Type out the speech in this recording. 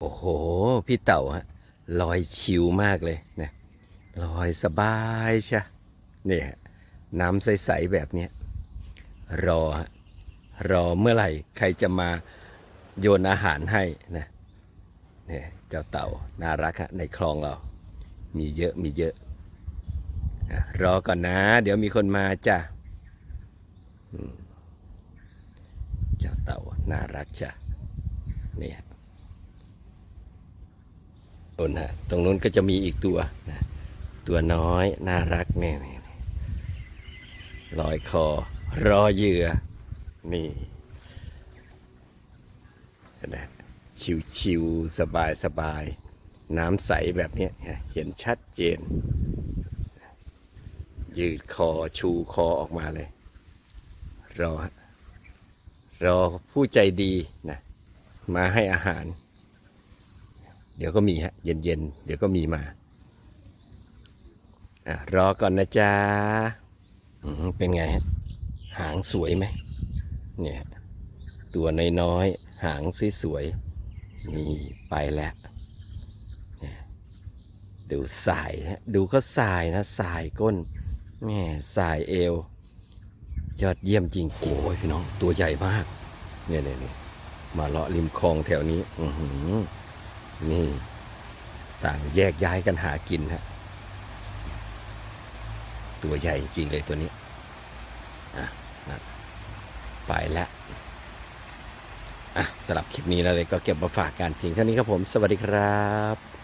โอ้โห พี่เต่าฮะลอยชิวมากเลยนะลอยสบายใช่เนี่ยน้ำใส ๆ แบบนี้รอฮะรอเมื่อไหร่ ใครจะมาโยนอาหารให้นะเนี่ยเจ้าเต่าน่ารักฮะในคลองเรา มีเยอะมีเยอะอะรอก่อนนะ เดี๋ยวมีคนมาจ้ะเจ้าเต่าน่ารักจ้ะเนี่ย โน่นฮะตรงนู้นก็จะมีอีกตัวนะตัวน้อยน่ารักเนี่ยลอยคอรอเหยื่อนี่นะชิวๆสบายสบายๆน้ำใสแบบนี้เห็นชัดเจน ยืดคอชูคอออกมาเลย รอ รอผู้ใจดีนะมาให้อาหาร เดี๋ยวก็มีฮะ เย็นๆ เดี๋ยวก็มีมาอะรอก่อนนะจ๊ะเป็นไงฮะ หางสวยไหมเนี่ยตัวน้อยๆหางสวยๆนี่ไปแล้วเนี่ยดูสายฮะดูเขาสายนะสายก้นแม่สายเอว ยอดเยี่ยมจริงโอ้ยพี่น้องตัวใหญ่มาก เนี่ยเนี่ยเนี่ยมาเลาะริมคลองแถวนี้ อือหือ นี่ ต่างแยกย้ายกันหากินฮะตัวใหญ่จริงเลยตัวนี้อะนะไปแล้วอะสำหรับคลิปนี้แล้วเลยก็เก็บมาฝากกันเพียงเท่านี้ครับผม สวัสดีครับ